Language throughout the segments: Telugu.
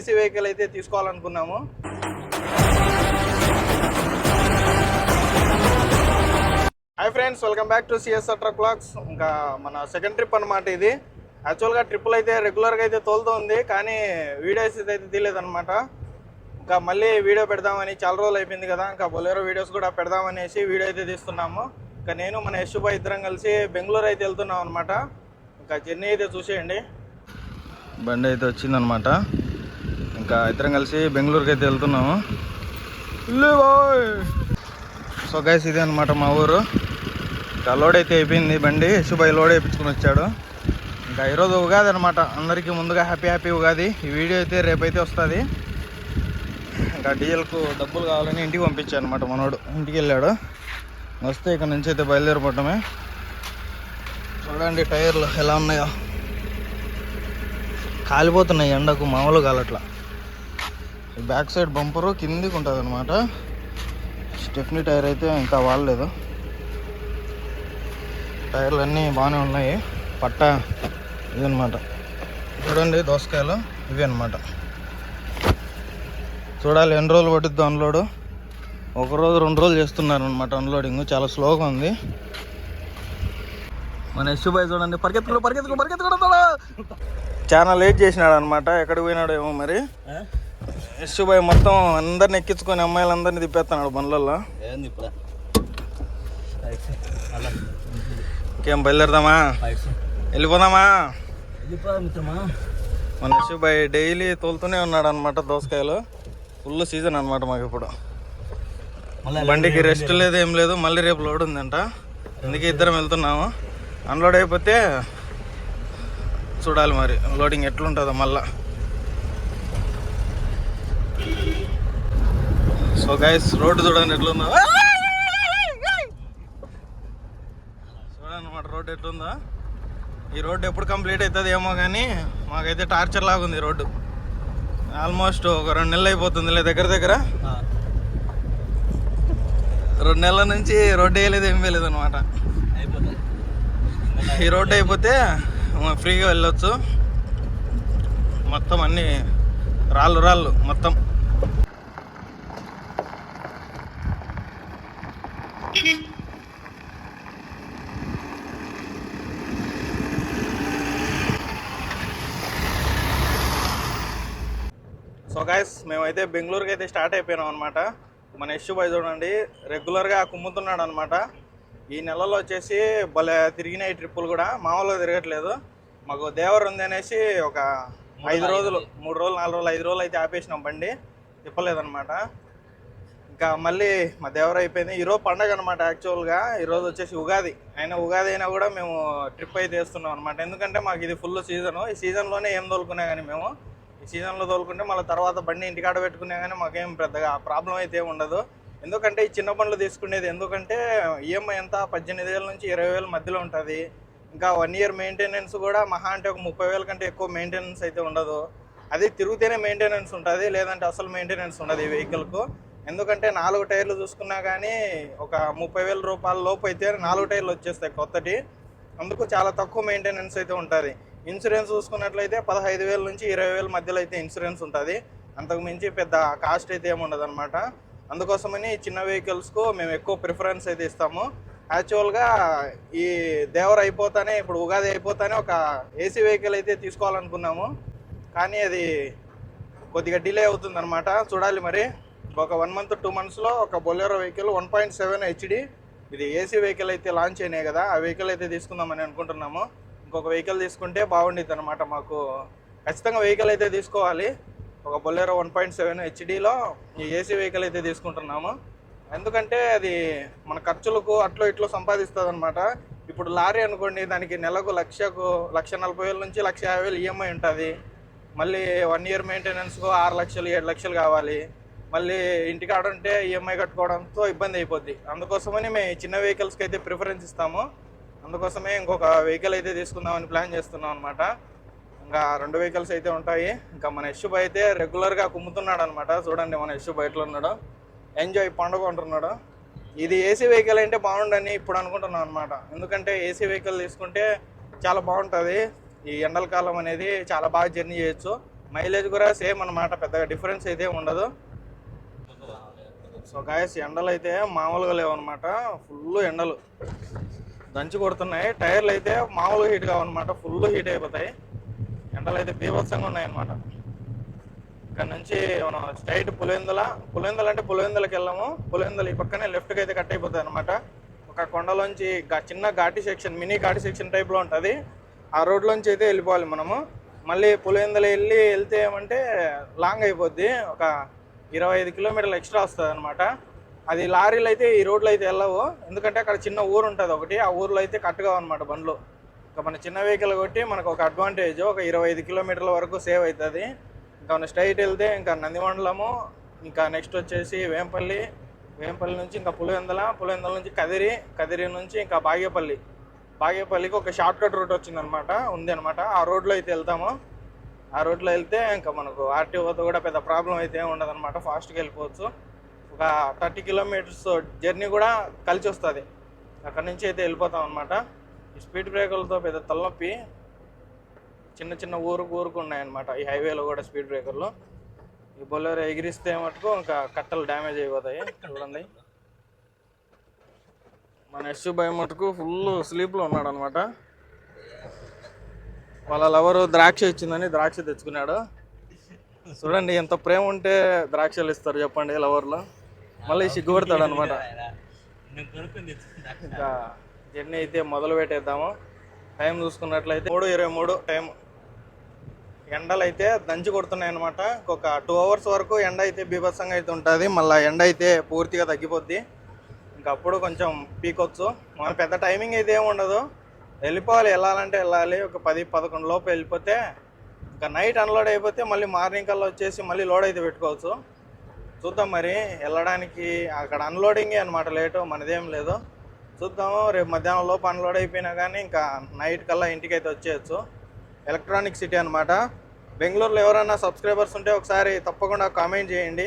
ఏసీ వెహికల్ అయితే తీసుకోవాలనుకున్నాము. Hi friends welcome back to CSR truck blogs ఇంకా మన సెకండ్ ట్రిప్ అనమాట ఇది. యాక్చువల్గా ట్రిప్పులు అయితే రెగ్యులర్గా అయితే తోలుతుంది కానీ వీడియోస్ అయితే తీయలేదన్నమాట. ఇంకా మళ్ళీ వీడియో పెడదామని చాలా రోజులు అయిపోయింది కదా ఇంకా బొలేరో వీడియోస్ కూడా పెడదామనేసి వీడియో అయితే తీస్తున్నాము. ఇంకా నేను మన యశుభా ఇద్దరం కలిసి బెంగళూరు అయితే వెళ్తున్నాం అనమాట ఇంకా జర్నీ అయితే చూసేయండి. బండి అయితే వచ్చిందనమాట ఇంకా ఇద్దరం కలిసి బెంగళూరుకి అయితే వెళ్తున్నాము సో గైస్ ఇదే అనమాట మా ఊరు. ఇంకా లోడ్ అయితే అయిపోయింది బండి. యశుబాయ్ లోడ్ వేయించుకుని వచ్చాడు. ఇంకా ఈరోజు ఉగాది అనమాట అందరికీ ముందుగా హ్యాపీ హ్యాపీ ఉగాది. ఈ వీడియో అయితే రేపైతే వస్తుంది. ఇంకా డీజిల్కు డబ్బులు కావాలని ఇంటికి పంపించాను అనమాట మనోడు. ఇంటికి వెళ్ళాడు. వస్తే ఇక్కడ నుంచి అయితే బయలుదేరిపోవటమే. చూడండి టైర్లు ఎలా ఉన్నాయో. కాలిపోతున్నాయి ఎండకు మామూలు కాలట్లా. బ్యాక్ సైడ్ బంపరు కిందికి ఉంటుంది అనమాట స్టెఫ్నీ టైర్ అయితే ఇంకా వాడలేదు. టైర్లు అన్నీ బాగానే ఉన్నాయి. పట్ట ఇదనమాట చూడండి దోసకాయలు ఇవి అనమాట చూడాలి ఎన్ని రోజులు పట్టుద్ది అన్లోడ్ ఒక రోజు రెండు రోజులు చేస్తున్నారు అనమాట అన్లోడింగ్ చాలా స్లోగా ఉంది. మన యశు బాయ్ చూడండి పరిగెత్తుకో పరిగెత్తుకో పరిగెత్తుకో చాలా లేట్ చేసినాడు అనమాట ఎక్కడికి పోయినాడు ఏమో మరి. యశు బాయ్ మొత్తం అందరిని ఎక్కించుకొని అమ్మాయిలందరినీ తిప్పేస్తున్నాడు బండ్లలో ఏంది ఇప్పుడు? ఇంకేం బయలుదేరదామా? వెళ్ళిపోదామా? మన యశు బాయ్ డైలీ తోలుతూనే ఉన్నాడు అనమాట దోసకాయలు. ఫుల్ సీజన్ అనమాట మాకు ఇప్పుడు. మళ్ళీ బండికి రెస్ట్ లేదు ఏం లేదు మళ్ళీ రేపు లోడ్ ఉందంట. అందుకే ఇద్దరం వెళ్తున్నాము. అన్లోడ్ అయిపోతే చూడాలి మరి లోడింగ్ ఎట్లుంటుందో మళ్ళా. సో గైస్ రోడ్డు చూడండి ఎట్లుందో. చూడండి అనమాట రోడ్డు ఎట్లుందో. ఈ రోడ్డు ఎప్పుడు కంప్లీట్ అవుతుంది ఏమో కానీ మాకైతే టార్చర్ లాగా ఉంది రోడ్డు. ఆల్మోస్ట్ ఒక రెండు నెలలు అయిపోతుందిలే దగ్గర దగ్గర. రెండు నెలల నుంచి రోడ్డు వేయలేదు ఏం వేయలేదు అనమాట అయిపోతుంది. ఈ రోడ్డు అయిపోతే ఫ్రీగా వెళ్ళొచ్చు. మొత్తం అన్ని రాళ్ళు రాళ్ళు మొత్తం. సో గాయస్ మేమైతే బెంగళూరుకి అయితే స్టార్ట్ అయిపోయినాం అనమాట మన యశు బాయ్ చూడండి రెగ్యులర్గా కుమ్ముతున్నాడు అనమాట ఈ నెలలో వచ్చేసి భలే తిరిగినాయి ట్రిప్పులు కూడా. మామూలుగా తిరగట్లేదు. మాకు దేవర్ ఉంది అనేసి ఒక ఐదు రోజులు మూడు రోజులు నాలుగు రోజులు ఐదు రోజులు అయితే ఆపేసినాం బండి. తిప్పలేదన్నమాట. ఇంకా మళ్ళీ మా దేవర అయిపోయింది. ఈరోజు పండగ అనమాట యాక్చువల్గా ఈరోజు వచ్చేసి ఉగాది. అయినా ఉగాది అయినా కూడా మేము ట్రిప్ అయితే వేస్తున్నాం అనమాట ఎందుకంటే మాకు ఇది ఫుల్ సీజను ఈ సీజన్లోనే ఏం తోలుకున్నా కానీ మేము ఈ సీజన్లో తోలుకుంటే మళ్ళీ తర్వాత బండి ఇంటికాడ పెట్టుకునే కానీ మాకేం పెద్దగా ప్రాబ్లం అయితే ఉండదు. ఎందుకంటే ఈ చిన్న బండ్లు తీసుకునేది ఎందుకంటే ఈఎంఐ ఎంత? పద్దెనిమిది వేల నుంచి ఇరవై వేల మధ్యలో ఉంటుంది. ఇంకా వన్ ఇయర్ మెయింటెనెన్స్ కూడా మహా అంటే ఒక ముప్పై వేల కంటే ఎక్కువ మెయింటెనెన్స్ అయితే ఉండదు. అది తిరుగుతేనే మెయింటెనెన్స్ ఉంటుంది లేదంటే అసలు మెయింటెనెన్స్ ఉండదు ఈ వెహికల్కు. ఎందుకంటే నాలుగు టైర్లు చూసుకున్నా కానీ ఒక ముప్పై వేల రూపాయల లోపు అయితే నాలుగు టైర్లు వచ్చేస్తాయి కొత్తటి. అందుకు చాలా తక్కువ మెయింటెనెన్స్ అయితే ఉంటుంది. ఇన్సూరెన్స్ చూసుకున్నట్లయితే పదహైదు వేల నుంచి ఇరవై వేల మధ్యలో అయితే ఇన్సూరెన్స్ ఉంటుంది. అంతకు మించి పెద్ద కాస్ట్ అయితే ఏమి ఉండదు అనమాట అందుకోసమని చిన్న వెహికల్స్కు మేము ఎక్కువ ప్రిఫరెన్స్ అయితే ఇస్తాము. యాక్చువల్గా ఈ దేవర్ అయిపోతానే ఇప్పుడు ఉగాది అయిపోతానే ఒక ఏసీ వెహికల్ అయితే తీసుకోవాలనుకున్నాము. కానీ అది కొద్దిగా డిలే అవుతుందన్నమాట. చూడాలి మరి. ఒక వన్ మంత్ టూ మంత్స్లో ఒక Bolero vehicle one point seven HD. ఇది ఏసీ వెహికల్ అయితే లాంచ్ అయినాయి కదా. ఆ వెహికల్ అయితే తీసుకుందామని అనుకుంటున్నాము. ఇంకొక వెహికల్ తీసుకుంటే బాగుండిద్ది అనమాట మాకు. ఖచ్చితంగా వెహికల్ అయితే తీసుకోవాలి. ఒక బొలెరో వన్ పాయింట్ సెవెన్ హెచ్డిలో ఈ ఏసీ వెహికల్ అయితే తీసుకుంటున్నాము. ఎందుకంటే అది మన ఖర్చులకు అట్లో ఇట్లో సంపాదిస్తుంది అనమాట ఇప్పుడు లారీ అనుకోండి దానికి నెలకు లక్షకు లక్ష నలభై వేల నుంచి లక్ష యాభై వేలు ఈఎంఐ ఉంటుంది. మళ్ళీ వన్ ఇయర్ మెయింటెనెన్స్కు ఆరు లక్షలు ఏడు లక్షలు కావాలి. మళ్ళీ ఇంటికాడ ఉంటే ఈఎంఐ కట్టుకోవడంతో ఇబ్బంది అయిపోద్ది. అందుకోసమని మేము చిన్న వెహికల్స్కి అయితే ప్రిఫరెన్స్ ఇస్తాము. అందుకోసమే ఇంకొక వెహికల్ అయితే తీసుకుందామని ప్లాన్ చేస్తున్నాం అనమాట ఇంకా రెండు వెహికల్స్ అయితే ఉంటాయి. ఇంకా మన యశుబ్ అయితే రెగ్యులర్గా కుమ్ముతున్నాడు అనమాట చూడండి మన యశుబ్ బయటలో ఉన్నాడు. ఎంజాయ్ పండుగ అంటున్నాడు. ఇది ఏసీ వెహికల్ అంటే బాగుండని ఇప్పుడు అనుకుంటున్నాం అనమాట ఎందుకంటే ఏసీ వెహికల్ తీసుకుంటే చాలా బాగుంటుంది. ఈ ఎండల కాలం అనేది చాలా బాగా జర్నీ చేయొచ్చు. మైలేజ్ కూడా సేమ్ అన్నమాట. పెద్దగా డిఫరెన్స్ అయితే ఉండదు. సో గాయస్ ఎండలు అయితే మామూలుగా లేవు అనమాట ఫుల్ ఎండలు. దంచి కొడుతున్నాయి. టైర్లు అయితే మామూలు హీట్ కావన్నమాట. ఫుల్ హీట్ అయిపోతాయి. ఎండలు అయితే బీభత్సంగా ఉన్నాయన్నమాట. ఇక్కడ నుంచి మనం స్ట్రైట్ పులివెందుల పులివెందుల అంటే పులివెందులకి వెళ్ళాము. పులివెందుల ఈ పక్కనే లెఫ్ట్కి అయితే కట్ అయిపోతుంది అనమాట ఒక కొండలోంచి చిన్న ఘాటి సెక్షన్ మినీ ఘాటి సెక్షన్ టైప్లో ఉంటుంది. ఆ రోడ్లోంచి అయితే వెళ్ళిపోవాలి మనము. మళ్ళీ పులివెందుల వెళ్ళి వెళ్తే ఏమంటే లాంగ్ అయిపోద్ది. ఒక ఇరవై ఐదు కిలోమీటర్లు ఎక్స్ట్రా వస్తుంది అనమాట అది లారీలు అయితే ఈ రోడ్లో అయితే వెళ్ళవు. ఎందుకంటే అక్కడ చిన్న ఊరు ఉంటుంది ఒకటి. ఆ ఊర్లో అయితే కట్టుగా అనమాట బండ్లు. ఇంకా మన చిన్న వెహికల్ కొట్టి మనకు ఒక అడ్వాంటేజ్ ఒక ఇరవై ఐదు కిలోమీటర్ల వరకు సేవ్ అవుతుంది. ఇంకా మన స్ట్రైట్ వెళ్తే ఇంకా నందిమండలము ఇంకా నెక్స్ట్ వచ్చేసి వేంపల్లి. వేంపల్లి నుంచి ఇంకా పులివెందల పులివెందల నుంచి కదిరి కదిరి నుంచి ఇంకా బాగేపల్లి. బాగేపల్లికి ఒక షార్ట్ కట్ రూట్ వచ్చిందనమాట ఉంది అనమాట ఆ రోడ్లో అయితే వెళ్తాము. ఆ రోడ్లో వెళ్తే ఇంకా మనకు ఆర్టీఓతో కూడా పెద్ద ప్రాబ్లం అయితే ఉండదు అనమాట ఫాస్ట్గా వెళ్ళిపోవచ్చు. ఒక థర్టీ కిలోమీటర్స్ జర్నీ కూడా కలిసి వస్తుంది. అక్కడి నుంచి అయితే వెళ్ళిపోతాం అనమాట ఈ స్పీడ్ బ్రేకర్లతో పెద్ద తలనొప్పి. చిన్న చిన్న ఊరుకు ఊరుకు ఉన్నాయన్నమాట. ఈ హైవేలో కూడా స్పీడ్ బ్రేకర్లు. ఈ బొల్లెరో ఎగిరిస్తే మటుకు ఇంకా కట్టలు డ్యామేజ్ అయిపోతాయి. చూడండి. మన ఎస్సు భయం మటుకు ఫుల్ స్లీప్లో ఉన్నాడు అనమాట వాళ్ళ లవరు ద్రాక్ష ఇచ్చిందని ద్రాక్ష తెచ్చుకున్నాడు. చూడండి ఎంత ప్రేమ ఉంటే ద్రాక్షలు ఇస్తారు చెప్పండి లవర్లో. మళ్ళీ సిగ్గుపడతాడు అనమాట ఇంకా జర్నీ అయితే మొదలు పెట్టేద్దాము. టైం చూసుకున్నట్లయితే మూడు ఇరవై మూడు టైం. ఎండలు అయితే దంచి కొడుతున్నాయి అనమాట ఇంకొక టూ అవర్స్ వరకు ఎండ అయితే బీభత్సంగా అయితే ఉంటుంది. మళ్ళీ ఎండ అయితే పూర్తిగా తగ్గిపోద్ది. ఇంకా అప్పుడు కొంచెం పీకొచ్చు. మన పెద్ద టైమింగ్ అయితే ఏమి ఉండదు. వెళ్ళిపోవాలి వెళ్ళాలంటే వెళ్ళాలి. ఒక పది పదకొండు లోపు వెళ్ళిపోతే ఇంకా నైట్ అన్లోడ్ అయిపోతే మళ్ళీ మార్నింగ్ కల్లా వచ్చేసి మళ్ళీ లోడ్ అయితే పెట్టుకోవచ్చు. చూద్దాం మరి వెళ్ళడానికి అక్కడ అన్లోడింగే అనమాట లేటు మనదేం లేదు. చూద్దాము రేపు మధ్యాహ్నం లోపు అన్లోడ్ అయిపోయినా కానీ ఇంకా నైట్ కల్లా ఇంటికి అయితే వచ్చేయచ్చు. ఎలక్ట్రానిక్ సిటీ అనమాట బెంగళూరులో ఎవరైనా సబ్స్క్రైబర్స్ ఉంటే ఒకసారి తప్పకుండా కామెంట్ చేయండి.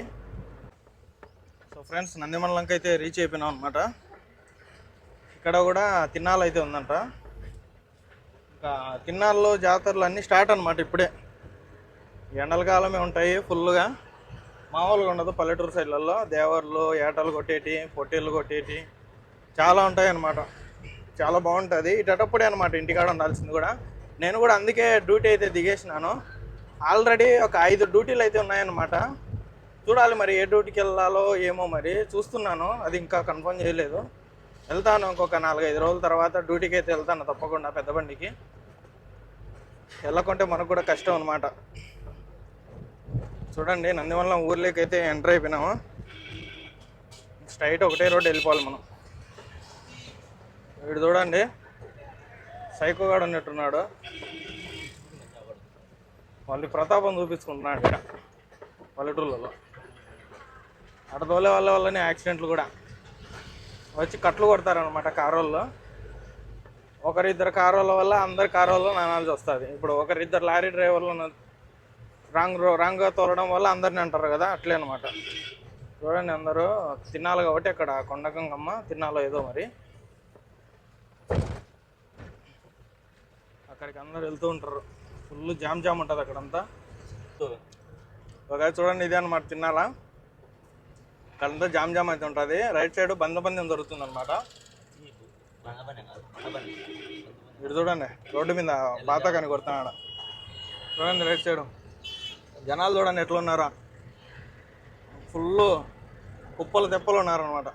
సో ఫ్రెండ్స్ నందిమండలంకి అయితే రీచ్ అయిపోయినాం అనమాట ఇక్కడ కూడా తిన్నాళ్ళు అయితే ఉందంట. ఇంకా తిన్నాళ్ళు జాతరలు అన్నీ స్టార్ట్ అనమాట ఇప్పుడే. ఎండల కాలమే ఉంటాయి ఫుల్గా మామూలుగా ఉండదు. పల్లెటూరు సైడ్లలో దేవర్లు ఏటలు కొట్టేటి పొట్టేళ్ళు కొట్టేటి చాలా ఉంటాయి అన్నమాట చాలా బాగుంటుంది. ఇటప్పుడే అనమాట ఇంటికాడ ఉండాల్సింది కూడా. నేను కూడా అందుకే డ్యూటీ అయితే దిగేసినాను. ఆల్రెడీ ఒక ఐదు డ్యూటీలు అయితే ఉన్నాయన్నమాట. చూడాలి మరి ఏ డ్యూటీకి వెళ్ళాలో ఏమో మరి. చూస్తున్నాను. అది ఇంకా కన్ఫర్మ్ చేయలేదు. వెళ్తాను ఇంకొక నాలుగైదు రోజుల తర్వాత డ్యూటీకి అయితే వెళ్తాను తప్పకుండా పెద్ద బండికి. వెళ్ళకుంటే మనకు కూడా కష్టం అనమాట చూడండి నందివల్ల ఊర్లోకి అయితే ఎంటర్ అయిపోయినాము. స్ట్రైట్ ఒకటే రోడ్ వెళ్ళిపోవాలి మనం. వీడు చూడండి సైకోగాడు ఉన్నట్టున్నాడు. వాళ్ళు ప్రతాపం చూపించుకుంటున్నాడు ఇక్కడ పల్లెటూళ్ళలో అడదోలే వాళ్ళ వల్లనే యాక్సిడెంట్లు కూడా. వచ్చి కట్లు కొడతారనమాట కారోల్లో ఒకరిద్దరు కారోళ్ళ వల్ల అందరి కారోళ్ళు నానాల్సి వస్తుంది. ఇప్పుడు ఒకరిద్దరు లారీ డ్రైవర్లు రాంగ్ రో రాంగ్గా తోలడం వల్ల అందరిని అంటారు కదా అట్లే అనమాట చూడండి అందరూ తినాలి కాబట్టి అక్కడ కొండగంగమ్మ తినాలో ఏదో మరి. అక్కడికి అందరు వెళ్తూ ఉంటారు. ఫుల్ జామ్ జామ్ ఉంటుంది అక్కడంతా. ఒక చూడండి ఇదే అనమాట తిన్నాలా అక్కడంతా జామ్ జామ్ అయితే ఉంటుంది. రైట్ సైడ్ బందబందం దొరుకుతుంది అనమాట ఇటు చూడండి రోడ్డు మీద బాతా కానీ కొడుతున్నాడు. చూడండి రైట్ సైడ్. జనాలు చూడండి ఎట్లున్నారా. ఫుల్ కుప్పలు తెప్పలు ఉన్నారనమాట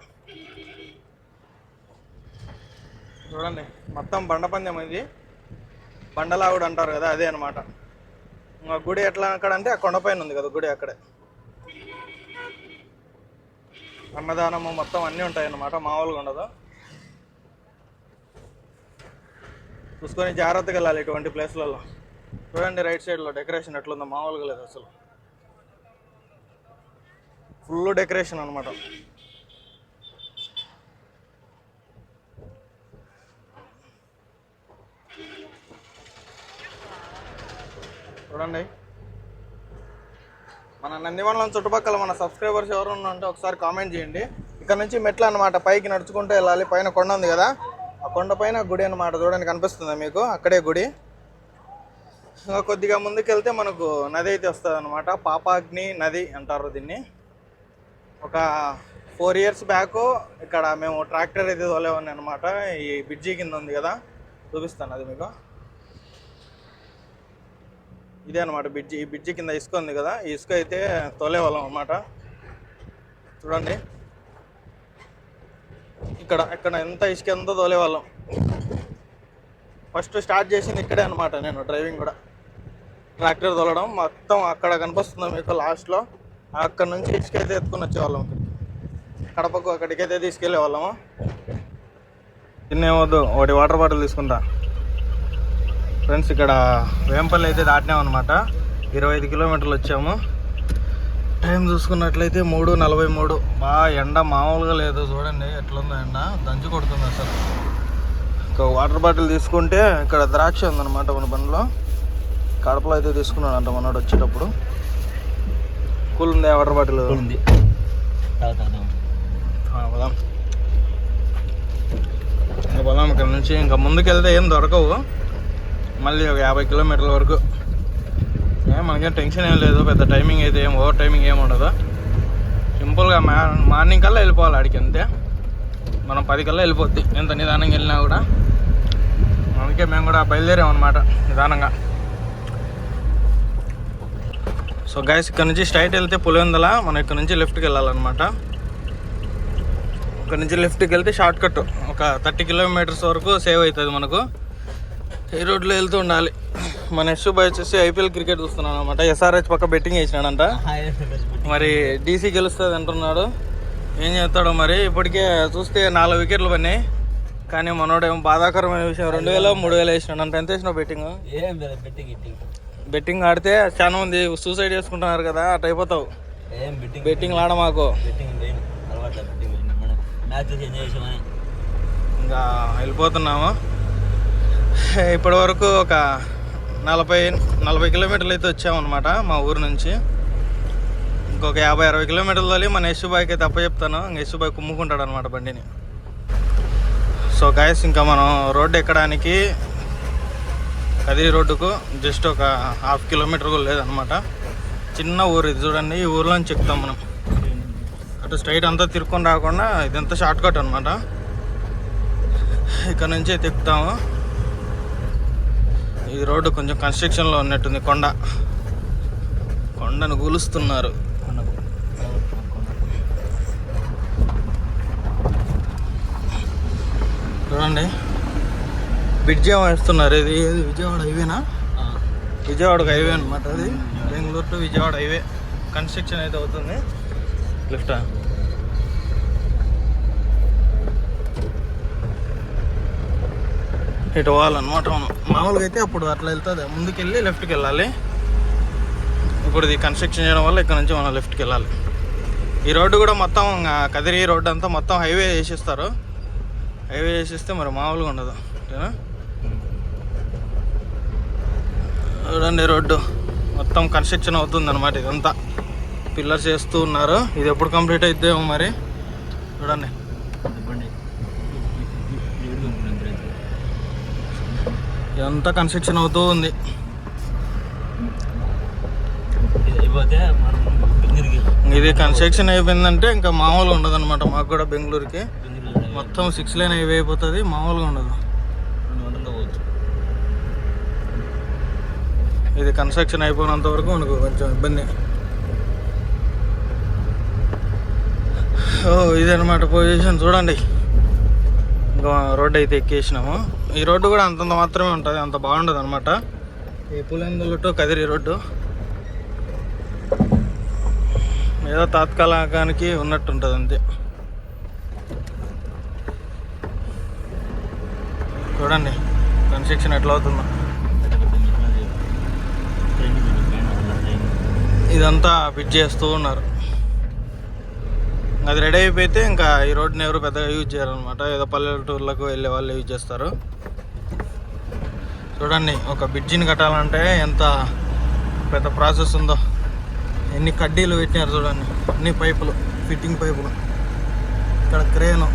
చూడండి మొత్తం బండ పందెం ఇది. బండలాగుడు అంటారు కదా అదే అనమాట ఇంకా గుడి ఎట్లా అక్కడ అంటే ఆ కొండపైన ఉంది కదా గుడి అక్కడే. అన్నదానము మొత్తం అన్నీ ఉంటాయి అన్నమాట మామూలుగా ఉండదు. చూసుకొని జాగ్రత్తగా వెళ్ళాలి ఇటువంటి ప్లేస్లలో. చూడండి రైట్ సైడ్లో డెకరేషన్ ఎట్లుందో మామూలుగా లేదు అసలు. ఫుల్ డెకరేషన్ అనమాట చూడండి. మన నందివనం చుట్టుపక్కల మన సబ్స్క్రైబర్స్ ఎవరు ఉంటే ఒకసారి కామెంట్ చేయండి. ఇక్కడ నుంచి మెట్లు అనమాట పైకి నడుచుకుంటూ వెళ్ళాలి. పైన కొండ ఉంది కదా. ఆ కొండ పైన గుడి అనమాట చూడండి కనిపిస్తుంది మీకు? అక్కడే గుడి. కొద్దిగా ముందుకెళ్తే మనకు నది అయితే వస్తుంది అనమాట పాపాగ్ని నది అంటారు దీన్ని. ఒక ఫోర్ ఇయర్స్ బ్యాక్ ఇక్కడ మేము ట్రాక్టర్ అయితే తోలేవాడిని అనమాట ఈ బ్రిడ్జి కింద ఉంది కదా చూపిస్తాను అది మీకు. ఇదే అనమాట బ్రిడ్జి. ఈ బ్రిడ్జి కింద ఇసుక ఉంది కదా ఈ ఇసుక అయితే తోలేవాళ్ళం అనమాట చూడండి. ఇక్కడ ఇక్కడ ఎంత ఇసుక ఎంత తోలేవాళ్ళం. ఫస్ట్ స్టార్ట్ చేసింది ఇక్కడే అనమాట నేను డ్రైవింగ్ కూడా. ట్రాక్టర్ తోలడం మొత్తం అక్కడ కనిపిస్తుంది మీకు లాస్ట్లో అక్కడ నుంచి ఇసుకైతే ఎత్తుకుని వచ్చేవాళ్ళం ఇక్కడికి. కడపకు అక్కడికైతే తీసుకెళ్ళే వాళ్ళము? తినేవద్దు ఒకటి వాటర్ బాటిల్ తీసుకుంటా. ఫ్రెండ్స్ ఇక్కడ వేంపల్లి అయితే దాటినాం అనమాట ఇరవై ఐదు కిలోమీటర్లు వచ్చాము. టైం చూసుకున్నట్లయితే మూడు నలభై మూడు. బాగా ఎండ మామూలుగా లేదు. చూడండి ఎట్లుందో ఎండ. దంచి కొడుతుంది అసలు. ఒక వాటర్ బాటిల్ తీసుకుంటే ఇక్కడ ద్రాక్ష ఉందన్నమాట మన బండిలో. కడపలో అయితే తీసుకున్నాడంట మనోడు వచ్చేటప్పుడు. కూల్ ఉంది వాటర్ బాటిల్. ఉంది. పోదాం. ఇంకా పోదాం ఇక్కడ నుంచి ఇంకా ముందుకెళ్తే ఏం దొరకవు. మళ్ళీ ఒక యాభై కిలోమీటర్ల వరకు. ఏ మనకేం టెన్షన్ ఏం లేదు పెద్ద టైమింగ్ అయితే ఏం ఓవర్ టైమింగ్ ఏం ఉండదు. సింపుల్గా మా మార్నింగ్ కల్లా వెళ్ళిపోవాలి ఆడికి అంతే. మనం పది కల్లా వెళ్ళిపోద్ది. ఎంత నిదానంగా వెళ్ళినా కూడా. అందుకే మేము కూడా బయలుదేరాం అనమాట నిదానంగా. సో గైస్ ఇక్కడ నుంచి స్ట్రైట్ వెళ్తే పులివెందల మనం ఇక్కడ నుంచి లెఫ్ట్కి వెళ్ళాలన్నమాట. ఇక్కడ నుంచి లెఫ్ట్కి వెళ్తే షార్ట్ కట్ ఒక థర్టీ కిలోమీటర్స్ వరకు సేవ్ అవుతుంది మనకు. ఈ రోడ్లో వెళ్తూ ఉండాలి. మన యశ్ బాయ్ వచ్చేసి ఐపీఎల్ క్రికెట్ చూస్తున్నాను అనమాట ఎస్ఆర్హెచ్ పక్క బెట్టింగ్ వేసినాడంట మరి డీసీ గెలుస్తుంది అంటున్నాడు. ఏం చేస్తాడో మరి? ఇప్పటికే చూస్తే నాలుగు వికెట్లు పడినాయి. కానీ మనోడేమో బాధాకరమైన విషయం. రెండు వేల మూడు వేలు వేసినాడు. అంత ఎంత వేసినావు బెట్టింగ్ ఏం లేదు బెట్టింగ్ ఆడితే చాలా మంది సూసైడ్ చేసుకుంటున్నారు కదా అటు అయిపోతావు. బెట్టింగ్ ఆడ మాకు. ఇంకా వెళ్ళిపోతున్నాము. ఇప్పటి వరకు ఒక నలభై నలభై కిలోమీటర్లు అయితే వచ్చామన్నమాట మా ఊరు నుంచి. ఇంకొక యాభై అరవై కిలోమీటర్లు తోలి మన యశు బాయ్కి అయితే అప్పచెప్తాను. ఇంక యశు బాయ్ కుమ్ముకుంటాడు అనమాట బండిని. సో గాయస్ ఇంకా మనం రోడ్డు ఎక్కడానికి కదిరి రోడ్డుకు జస్ట్ ఒక హాఫ్ కిలోమీటర్ కూడా లేదనమాట చిన్న ఊరు ఇది చూడండి ఈ ఊర్లోంచి ఎక్కుతాం మనం. అటు స్ట్రైట్ అంతా తిరుక్కొని రాకుండా ఇదంతా షార్ట్ కట్ అనమాట ఇక్కడ నుంచి తిప్పుతాము. ఈ రోడ్డు కొంచెం కన్స్ట్రక్షన్లో ఉన్నట్టుంది కొండ. కొండను కూలుస్తున్నారు చూడండి. బ్రిడ్జ్ ఏమో వేస్తున్నారు. ఇది విజయవాడ హైవేనా విజయవాడకు హైవే అనమాట అది. Bengaluru to Vijayawada highway construction అయితే అవుతుంది. లిఫ్ట్ ఇటు పోవాలన్నమాట మనం. మామూలుగా అయితే అప్పుడు అట్లా వెళ్తుంది. ముందుకెళ్ళి లెఫ్ట్కి వెళ్ళాలి. ఇప్పుడు ఇది కన్స్ట్రక్షన్ చేయడం వల్ల ఇక్కడ నుంచి మనం లెఫ్ట్కి వెళ్ళాలి. ఈ రోడ్డు కూడా మొత్తం కదిరి రోడ్డు అంతా మొత్తం హైవే వేసిస్తారు హైవే వేసిస్తే మరి మామూలుగా ఉండదు. ఓకేనా? చూడండి రోడ్డు. మొత్తం కన్స్ట్రక్షన్ అవుతుంది అనమాట ఇదంతా. పిల్లర్స్ చేస్తూ ఉన్నారు. ఇది ఎప్పుడు కంప్లీట్ అయిద్దేమో మరి. చూడండి. ఇదంతా కన్స్ట్రక్షన్ అవుతూ ఉంది. ఇది కన్స్ట్రక్షన్ అయిపోయిందంటే ఇంకా మామూలుగా ఉండదు అనమాట మాకు కూడా బెంగళూరుకి. మొత్తం సిక్స్ లైన్ హైవే అయిపోతుంది. మామూలుగా ఉండదు. ఇది కన్స్ట్రక్షన్ అయిపోయినంత వరకు మనకు కొంచెం ఇబ్బంది. ఓ ఇదనమాట పొజిషన్ చూడండి. ఇంకా రోడ్డు అయితే ఎక్కేసినాము. ఈ రోడ్డు కూడా అంతంత మాత్రమే ఉంటుంది అంత బాగుండదు అనమాట ఈ పులిందులు టు కదిరి రోడ్డు. ఏదో తాత్కాలికానికి ఉన్నట్టు ఉంటుంది అంతే. చూడండి కన్స్ట్రక్షన్ ఎట్లా అవుతుందో పెద్ద పెద్ద మిషనరీ ట్రైనింగ్ ట్రైనింగ్ ఇదంతా ఫిట్ చేస్తూ ఉన్నారు. అది రెడీ అయిపోతే ఇంకా ఈ రోడ్ని ఎవరు పెద్దగా యూజ్ చేయాలన్నమాట ఏదో పల్లెటూర్లకు వెళ్ళే వాళ్ళు యూజ్ చేస్తారు. చూడండి ఒక బ్రిడ్జిని కట్టాలంటే ఎంత పెద్ద ప్రాసెస్ ఉందో. ఎన్ని కడ్డీలు పెట్టినారు చూడండి. అన్ని పైపులు ఫిట్టింగ్ పైపులు. ఇక్కడ క్రేను